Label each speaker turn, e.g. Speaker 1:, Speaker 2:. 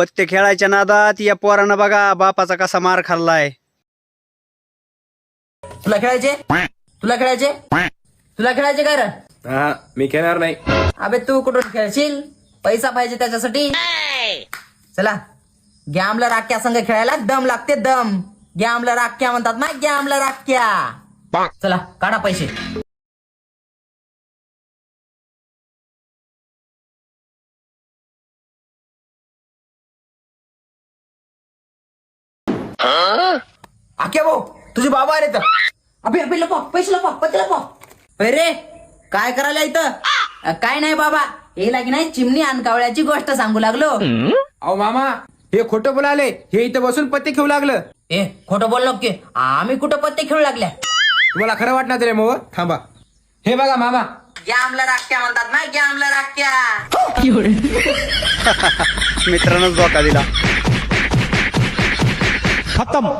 Speaker 1: पत्ते खेळायच्या नादात या पोरानं बघा बापाचा कसा मार खाल्लाय.
Speaker 2: तुला खेळायचे? तुला खेळायचे? तुला खेळायचे काय रे?
Speaker 3: हा मी खेळणार नाही.
Speaker 2: अबे तू कुठून खेळशील? पैसा पाहिजे त्याच्यासाठी. चला. गॅमला राख्या संघ खेळायला दम लागते दम. गॅमला राख्या म्हणतात ना गॅमला राख्या. चला काढा पैसे. आख्या भाऊ तुझे बाबा आले तर अबे अबे लपो पैसे लपो पत्ते लपो। रे काय करायला इथं? काय नाही बाबा हे लागी नाही चिमणी अनकावळ्याची गोष्ट सांगू लागलो.
Speaker 3: अहो मामा हे खोटं बोलाले हे इथं बसून पत्ते खेळू लागलं.
Speaker 2: ए खोटं बोललो की आम्ही कुठं पत्ते खेळू लागल्या?
Speaker 3: तुम्हाला खरं वाटणार रे मग थांबा. हे बघा मामा.
Speaker 2: गॅमला राख्या म्हणतात ना गॅमला राख्या.
Speaker 1: मित्रांनंच धोका दिला.
Speaker 4: खत्म.